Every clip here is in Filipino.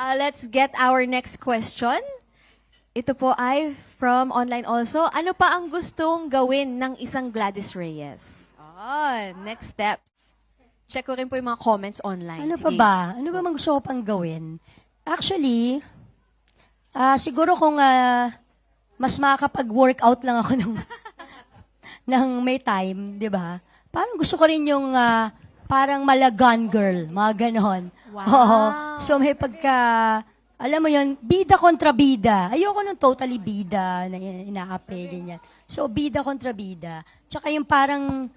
Uh, let's get our next question. Ito po ay from online also. Ano pa ang gustong gawin ng isang Gladys Reyes? Ah, next steps. Check ko rin po yung mga comments online. Ano pa Sige. ba? Ano ba mang gusto ko pang gawin? Actually, ah siguro kung ah, mas makakapag-workout lang ako ng, ng may time, di ba? Parang gusto ko rin yung ah, parang malagan girl, mga ganon. Wow. Oo. So may pagka, alam mo yun, bida kontra bida. Ayoko nung totally bida na ina- inaapi, ganyan. So, bida kontra bida. Tsaka yung parang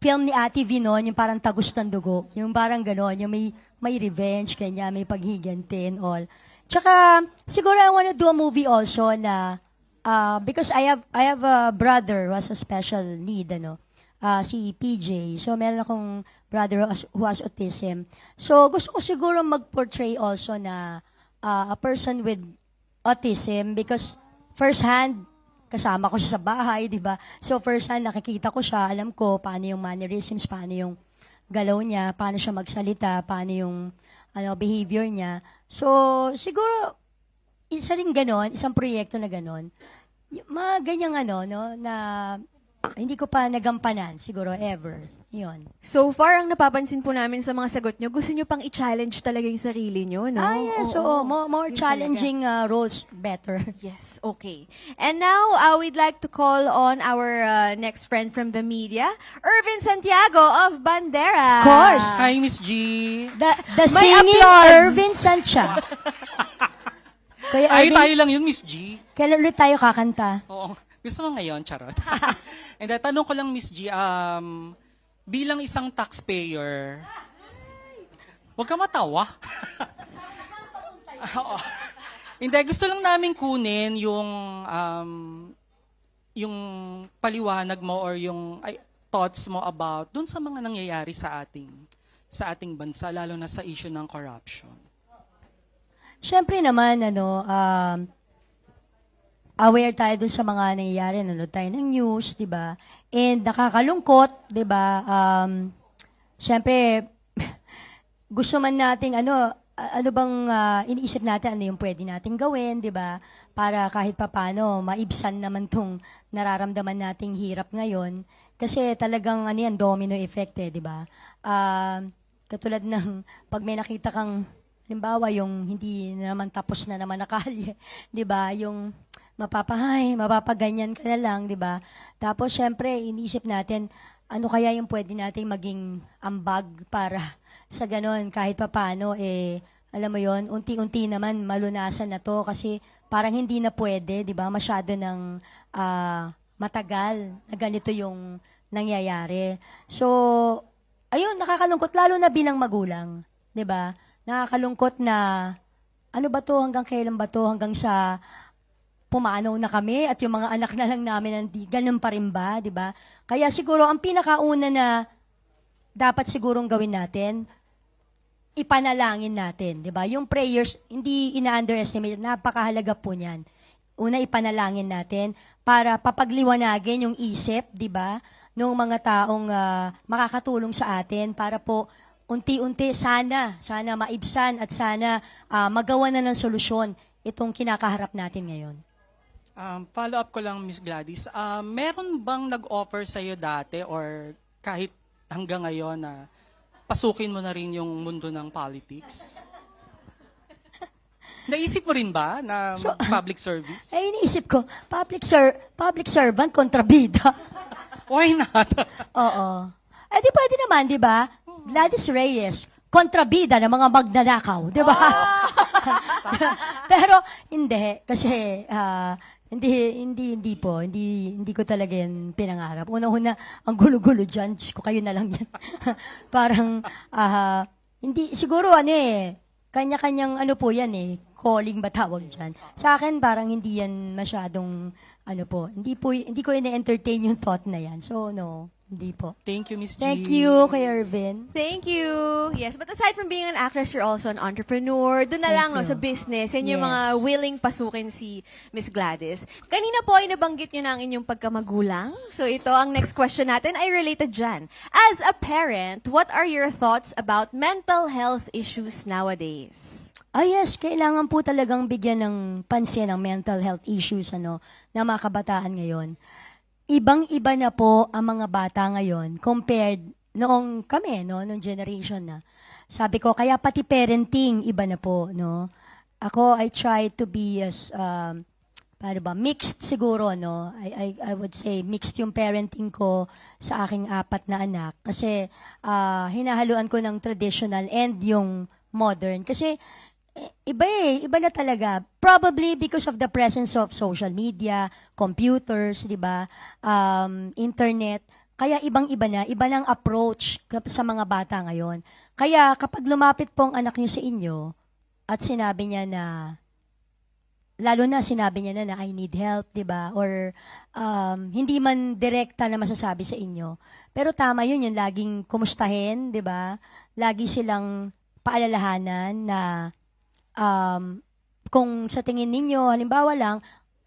film ni Ate V noon, yung parang tagos ng dugo. Yung parang gano'n, yung may, may revenge, kanya, may paghiganti and all. Tsaka, siguro I wanna do a movie also na, uh, because I have, I have a brother who has a special need, ano, uh, si PJ. So, meron akong brother who has, autism. So, gusto ko siguro mag-portray also na uh, a person with autism because first hand, kasama ko siya sa bahay, di ba? So first hand, nakikita ko siya, alam ko paano yung mannerisms, paano yung galaw niya, paano siya magsalita, paano yung ano, behavior niya. So, siguro, isa rin ganon, isang proyekto na ganon. Mga ganyang ano, no, na hindi ko pa nagampanan, siguro, ever. Yun. So far, ang napapansin po namin sa mga sagot nyo, gusto nyo pang i-challenge talaga yung sarili nyo, no? ah, yes, Oo. so, more, more Yun challenging uh, roles, better. Yes, okay. And now, uh, we'd like to call on our uh, next friend from the media, Irvin Santiago of Bandera. Of course. Hi, Miss G. The, the May singing applause. Irvin Sancha. Kuya Ay, Irvin, tayo lang yun, Miss G. kailan ulit tayo kakanta? Oo. Gusto mo ngayon, charot. And uh, tanong ko lang, Miss G, um, bilang isang taxpayer, huwag ka matawa. Oo. Hindi, gusto lang namin kunin yung um, yung paliwanag mo or yung ay, thoughts mo about dun sa mga nangyayari sa ating sa ating bansa, lalo na sa issue ng corruption. Siyempre naman, ano, um, aware tayo dun sa mga nangyayari, nanonood tayo ng news, di ba? And nakakalungkot, di ba? Um, Siyempre, gusto man nating ano, ano bang ah, iniisip natin, ano yung pwede nating gawin, di ba? Para kahit papano, maibsan naman tong nararamdaman nating hirap ngayon. Kasi talagang ano yan, domino effect eh, di ba? Ah, katulad ng pag may nakita kang Halimbawa, yung hindi na naman tapos na naman na kalye, 'di ba? Yung mapapahay, mapapaganyan ka na lang, 'di ba? Tapos syempre, iniisip natin ano kaya yung pwede nating maging ambag para sa ganon kahit papano eh alam mo yon unti-unti naman malunasan na to kasi parang hindi na pwede, 'di ba? Masyado ng ah, matagal na ganito yung nangyayari. So, ayun, nakakalungkot lalo na bilang magulang, 'di ba? Nakakalungkot na ano ba to hanggang kailan ba to hanggang sa pumanaw na kami at yung mga anak na lang namin hindi ganun pa rin ba, 'di ba? Kaya siguro ang pinakauna na dapat sigurong gawin natin ipanalangin natin, 'di ba? Yung prayers hindi ina-underestimate, napakahalaga po niyan. Una ipanalangin natin para papagliwanagin yung isip, 'di ba? Nung mga taong ah, makakatulong sa atin para po unti-unti sana, sana maibsan at sana ah, magawa na ng solusyon itong kinakaharap natin ngayon. Um, follow up ko lang, Miss Gladys. Um, meron bang nag-offer sa iyo dati or kahit hanggang ngayon na pasukin mo na rin yung mundo ng politics? Naisip mo rin ba na public service? Ay, iniisip ko, public ser public servant kontra bida. Why not? Oo. Eh di pwede naman, di ba? Gladys Reyes, kontrabida ng mga magnanakaw, di ba? Pero hindi kasi ah, hindi hindi hindi po, hindi hindi ko talaga yan pinangarap. Una-una, ang gulo-gulo diyan, Diyos ko kayo na lang yan. Parang ah, hindi siguro ano eh, kanya-kanyang ano po yan eh, calling ba tawag diyan. Sa akin parang hindi yan masyadong ano po, hindi po hindi ko ina-entertain yung thought na yan. So no. Hindi po. Thank you, Miss G. Thank you, kay Irvin. Thank you. Yes, but aside from being an actress, you're also an entrepreneur. Doon na Thank lang, no, you. sa business. Yan yung Yes. mga willing pasukin si Miss Gladys. Kanina po ay nabanggit nyo na ang inyong pagkamagulang. So ito, ang next question natin ay related dyan. As a parent, what are your thoughts about mental health issues nowadays? Ah yes, kailangan po talagang bigyan ng pansin ang mental health issues ano ng mga kabataan ngayon. Ibang-iba na po ang mga bata ngayon compared noong kami no, noong generation na. Sabi ko kaya pati parenting iba na po no. Ako I try to be as um, paano ba, mixed siguro, no? I, I, I would say mixed yung parenting ko sa aking apat na anak. Kasi ah, hinahaluan ko ng traditional and yung modern. Kasi iba eh, iba na talaga. Probably because of the presence of social media, computers, di ba, um, internet. Kaya ibang-iba na, iba ng approach sa mga bata ngayon. Kaya kapag lumapit po ang anak niyo sa inyo at sinabi niya na lalo na sinabi niya na na I need help, 'di ba? Or um, hindi man direkta na masasabi sa inyo. Pero tama 'yun, yung laging kumustahin, 'di ba? Lagi silang paalalahanan na um, kung sa tingin ninyo, halimbawa lang,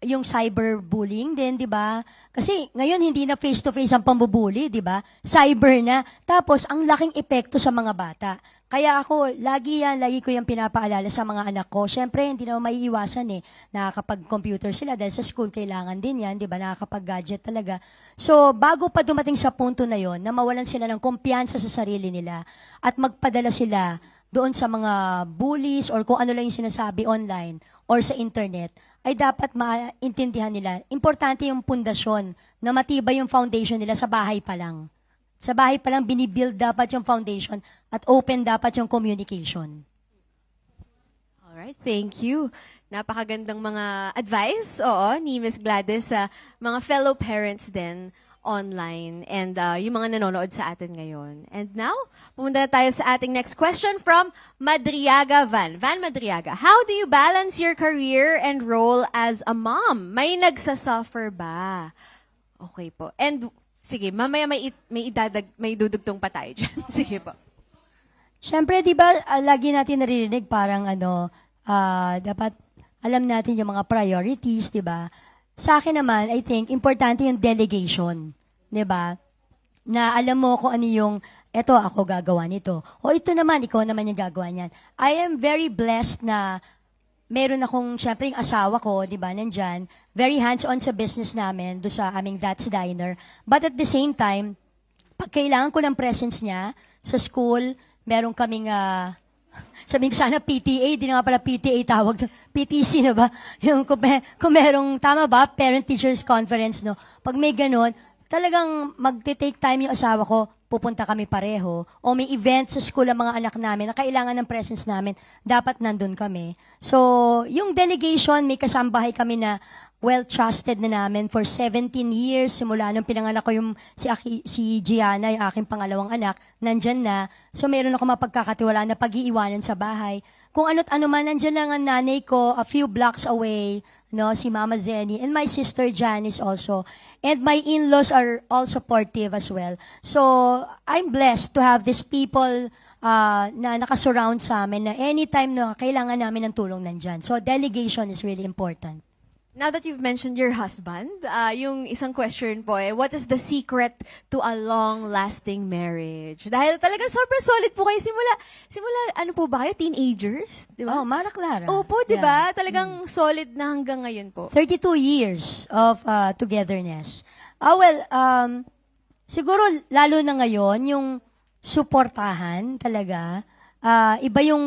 yung cyberbullying din, di ba? Kasi ngayon hindi na face-to-face ang pambubuli, di ba? Cyber na. Tapos, ang laking epekto sa mga bata. Kaya ako, lagi yan, lagi ko yung pinapaalala sa mga anak ko. Siyempre, hindi na maiiwasan eh. Nakakapag-computer sila dahil sa school kailangan din yan, di ba? Nakakapag-gadget talaga. So, bago pa dumating sa punto na yon na mawalan sila ng kumpiyansa sa sarili nila at magpadala sila doon sa mga bullies or kung ano lang yung sinasabi online or sa internet, ay dapat maintindihan nila. Importante yung pundasyon na matibay yung foundation nila sa bahay pa lang. Sa bahay pa lang, binibuild dapat yung foundation at open dapat yung communication. Alright, thank you. Napakagandang mga advice, oo, ni Miss Gladys sa mga fellow parents din online and uh, yung mga nanonood sa atin ngayon. And now, pumunta na tayo sa ating next question from Madriaga Van. Van Madriaga, how do you balance your career and role as a mom? May nagsasuffer ba? Okay po. And sige, mamaya may, may idadag, may dudugtong pa tayo dyan. sige po. Siyempre, di ba, ah, lagi natin naririnig parang ano, ah, dapat alam natin yung mga priorities, di ba? Sa akin naman, I think, importante yung delegation, ba? Na alam mo kung ano yung, eto, ako gagawa nito. O ito naman, ikaw naman yung gagawa niyan. I am very blessed na meron akong, syempre, yung asawa ko, di ba, nandyan, very hands-on sa business namin, do sa aming That's Diner. But at the same time, pag kailangan ko ng presence niya sa school, meron kaming, ah, sabihin ko sana PTA, di na nga pala PTA tawag, PTC na ba? Yung kung, may- kung merong, tama ba, Parent Teachers Conference, no? Pag may ganun, talagang magte-take time yung asawa ko, pupunta kami pareho, o may event sa school ang mga anak namin na kailangan ng presence namin, dapat nandun kami. So, yung delegation, may kasambahay kami na well-trusted na namin for 17 years, simula nung pinanganak ko yung si, Aki, si Gianna, yung aking pangalawang anak, nandyan na. So, meron ako mapagkakatiwala na pag-iiwanan sa bahay. Kung ano't ano man, nandyan lang ang nanay ko, a few blocks away, no, si Mama Zenny, and my sister Janice also. And my in-laws are all supportive as well. So, I'm blessed to have these people uh, na nakasurround sa amin na anytime na kailangan namin ng tulong nandyan. So, delegation is really important. Now that you've mentioned your husband, uh, yung isang question po eh, what is the secret to a long-lasting marriage? Dahil talaga sobrang solid po kayo simula, simula ano po ba kayo, teenagers? Di ba? Oh, Mara Clara. Opo, di Yeah. ba? Talagang solid na hanggang ngayon po. 32 years of uh, togetherness. Ah, well, um, siguro lalo na ngayon, yung suportahan talaga, ah, iba yung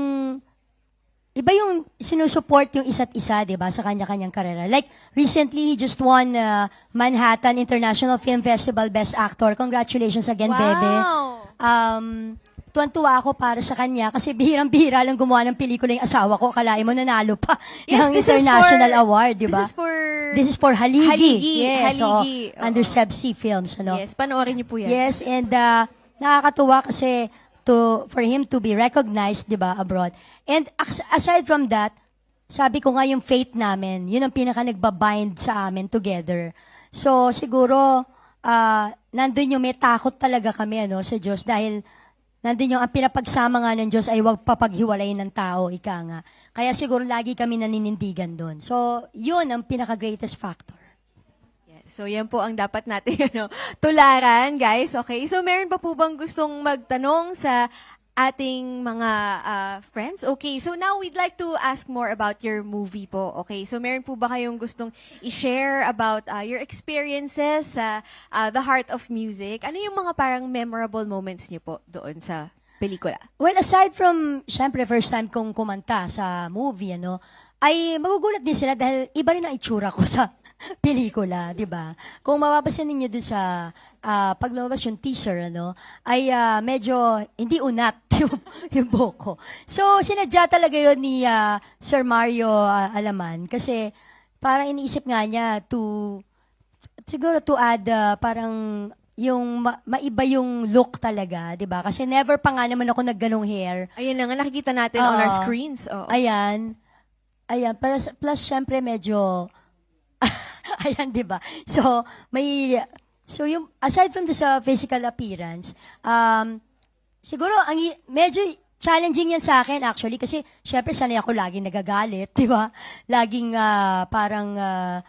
iba yung sinusuport yung isa't isa, 'di ba, sa kanya-kanyang karera. Like recently he just won uh, Manhattan International Film Festival Best Actor. Congratulations again, Wow! Bebe. Um, tuwan-tuwa ako para sa kanya kasi bihirang-bihira lang gumawa ng pelikula yung asawa ko. Kalain mo nanalo pa ng this is international for- award, di ba? This is for... This is for Haligi. Haligi, Yes. Haligi, oo. under Sebsi Films, ano? Yes, panoorin niyo po yan. Yes, and uh, nakakatuwa kasi to for him to be recognized, 'di ba, abroad. And as- aside from that, sabi ko nga yung faith namin, yun ang pinaka nagbabind sa amin together. So siguro uh, nandun yung may takot talaga kami ano, sa Diyos dahil nandun yung ang pinapagsama nga ng Diyos ay huwag papaghiwalay ng tao, ika nga. Kaya siguro lagi kami naninindigan doon. So, yun ang pinaka-greatest factor. So, yan po ang dapat natin ano, tularan, guys. Okay? So, meron pa po bang gustong magtanong sa ating mga ah, friends? Okay, so now we'd like to ask more about your movie po. Okay, so meron po ba kayong gustong i-share about ah, your experiences sa ah, The Heart of Music? Ano yung mga parang memorable moments niyo po doon sa pelikula? Well, aside from, syempre, first time kong kumanta sa movie, ano, ay magugulat din sila dahil iba rin ang itsura ko sa pelikula, di ba? Kung mapapasin ninyo dun sa ah, pag lumabas yung teaser, ano, ay ah, medyo hindi unat yung, yung buhok ko. So, sinadya talaga yun ni ah, Sir Mario ah, Alaman kasi parang iniisip nga niya to siguro to add uh, parang yung ma- maiba yung look talaga, 'di ba? Kasi never pa nga naman ako nagganong hair. Ayun na nga, nakikita natin on our screens. Oo. Ayan. Ayan, plus, plus syempre medyo ayan, 'di ba? So, may so yung aside from the sa physical appearance, um siguro ang medyo challenging yan sa akin actually kasi syempre sanay ako laging nagagalit, 'di ba? Laging ah, parang ah,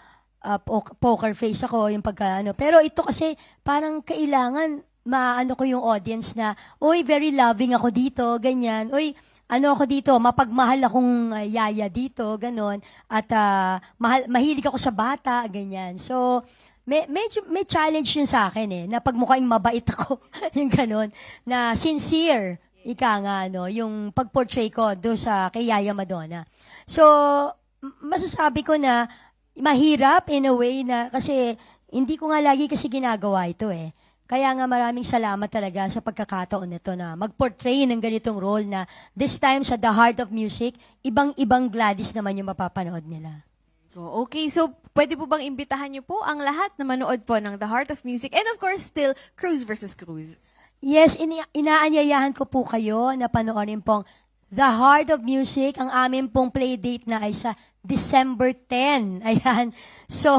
po- poker face ako yung pagka ano. Pero ito kasi parang kailangan maano ko yung audience na, uy, very loving ako dito, ganyan. Uy, ano ako dito, mapagmahal akong ah, yaya dito, ganon. At ah, mahal, mahilig ako sa bata, ganyan. So, may, medyo, may challenge yun sa akin eh, na pagmukhang mabait ako, yung ganon, na sincere, ika nga, ano, yung pag-portray ko do sa kay Yaya Madonna. So, masasabi ko na mahirap in a way na, kasi hindi ko nga lagi kasi ginagawa ito eh. Kaya nga maraming salamat talaga sa pagkakataon nito na mag-portray ng ganitong role na this time sa The Heart of Music, ibang-ibang Gladys naman yung mapapanood nila. Okay, so pwede po bang imbitahan niyo po ang lahat na manood po ng The Heart of Music and of course still Cruise versus Cruise. Yes, ini- inaanyayahan ko po kayo na panoorin pong The Heart of Music. Ang amin pong playdate na ay sa December 10. Ayan. So,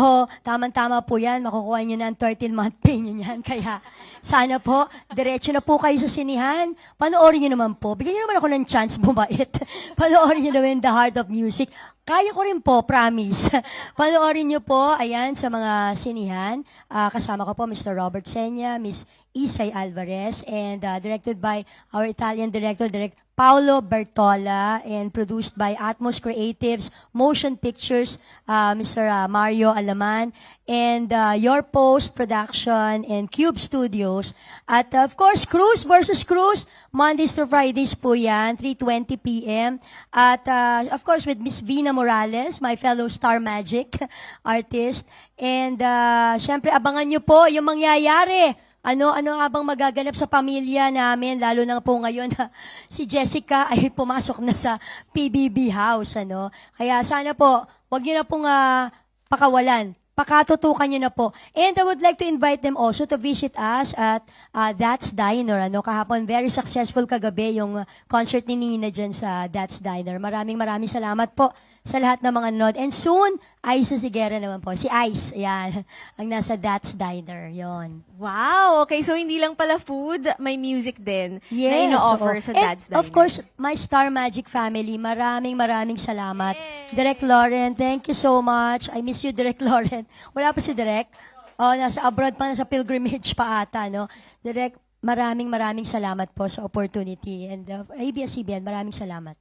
tamang-tama po yan. Makukuha nyo na ang 13-month pay nyo yan. Kaya, sana po, diretso na po kayo sa sinihan. Panoorin nyo naman po. Bigyan nyo naman ako ng chance bumait. Panoorin nyo naman The Heart of Music. Kaya ko rin po, promise. Panoorin nyo po, ayan, sa mga sinihan. Ah, kasama ko po, Mr. Robert Senya, Miss Isay Alvarez, and ah, directed by our Italian director, Direct Paolo Bertola, and produced by Atmos Creatives, Motion Pictures, ah, Mr. ah, Mario Alaman, and ah, Your Post Production, and Cube Studios. At of course, Cruise versus Cruise, Mondays to Fridays po yan, 3.20 p.m. At ah, of course, with Miss Vina Morales, my fellow Star Magic artist. And uh, syempre, abangan nyo po yung mangyayari. Ano, ano nga bang magaganap sa pamilya namin, lalo na po ngayon na si Jessica ay pumasok na sa PBB house, ano. Kaya sana po, wag niyo na pong ah, pakawalan. Pakatutukan nyo na po. And I would like to invite them also to visit us at ah, That's Diner. Ano, kahapon, very successful kagabi yung ah, concert ni Nina dyan sa That's Diner. Maraming maraming salamat po sa lahat ng mga nanood. And soon, Ice Sigera naman po. Si Ice, ayan, ang nasa That's Diner. yon. Wow! Okay, so hindi lang pala food, may music din na Yes. ino-offer oo. sa Dad's Diner. Of course, my Star Magic family, maraming maraming salamat. Direk Lauren, thank you so much. I miss you, Direk Lauren. Wala pa si Direk. Oh, nasa abroad pa, nasa pilgrimage pa ata, no? Direk, maraming maraming salamat po sa opportunity. And uh, ABS-CBN, maraming salamat.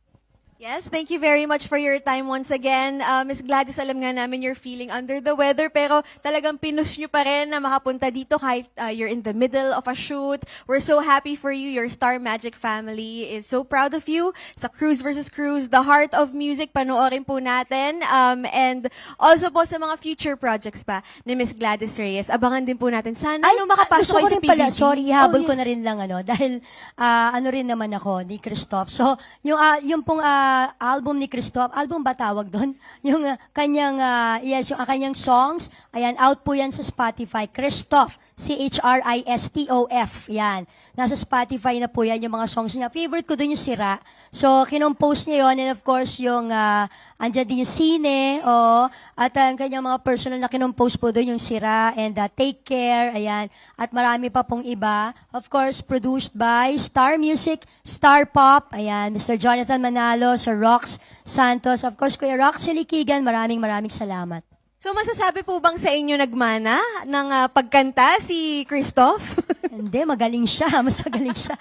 Yes, thank you very much for your time once again. Uh, Miss Gladys, alam nga namin you're feeling under the weather, pero talagang pinush nyo pa rin na makapunta dito kahit uh, you're in the middle of a shoot. We're so happy for you. Your Star Magic family is so proud of you. Sa Cruise versus Cruise, The Heart of Music, panoorin po natin. Um, and also po sa mga future projects pa ni Miss Gladys Reyes, abangan din po natin. Sana Ay, nung makapasok ko kayo sa rin pala, sorry, Oh, ko yes. na rin lang ano, dahil ah, ano rin naman ako ni Christoph. So, yung, ah, yung pong ah, album ni Christoph, album ba tawag doon? Yung ah, kanyang, ah, yes, yung ah, kanyang songs, ayan, out po yan sa Spotify, Christoph C-H-R-I-S-T-O-F. Yan. Nasa Spotify na po yan yung mga songs niya. Favorite ko dun yung Sira. So, kinompose niya yon And of course, yung, uh, andyan din yung Sine, oh, at ang kanyang mga personal na kinompose po dun yung Sira and uh, Take Care, ayan. At marami pa pong iba. Of course, produced by Star Music, Star Pop, ayan, Mr. Jonathan Manalo, Sir Rox Santos. Of course, Kuya Roxy Likigan, maraming maraming salamat. So masasabi po bang sa inyo nagmana ng ah, pagkanta si Christoph? Hindi, magaling siya. Mas magaling siya.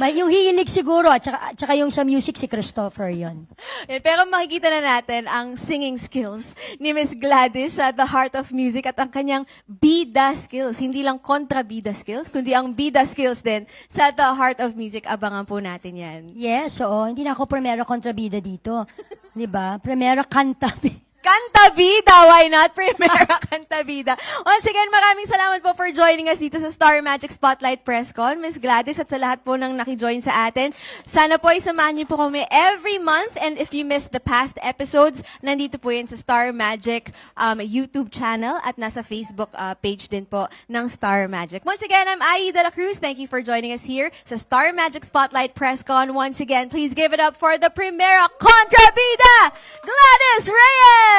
May, yung hilig siguro, at saka, at saka yung sa music, si Christopher yon. Yan, Pero makikita na natin ang singing skills ni Miss Gladys sa The Heart of Music at ang kanyang bida skills. Hindi lang kontra-bida skills, kundi ang bida skills din sa The Heart of Music. Abangan po natin yan. Yes, oo. Hindi na ako primera kontrabida dito. Di ba? Primera kanta. Kanta Bida, why not? Primera Kanta Bida. Once again, maraming salamat po for joining us dito sa Star Magic Spotlight Press Con. Miss Gladys at sa lahat po ng nakijoin sa atin. Sana po ay samahan niyo po kami every month and if you missed the past episodes, nandito po yan sa Star Magic um, YouTube channel at nasa Facebook uh, page din po ng Star Magic. Once again, I'm Ai De La Cruz. Thank you for joining us here sa Star Magic Spotlight Press Con. Once again, please give it up for the Primera Contrabida, Gladys Reyes!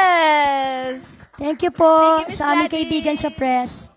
Thank you po Thank you, Miss sa aming Gladys. kaibigan sa press.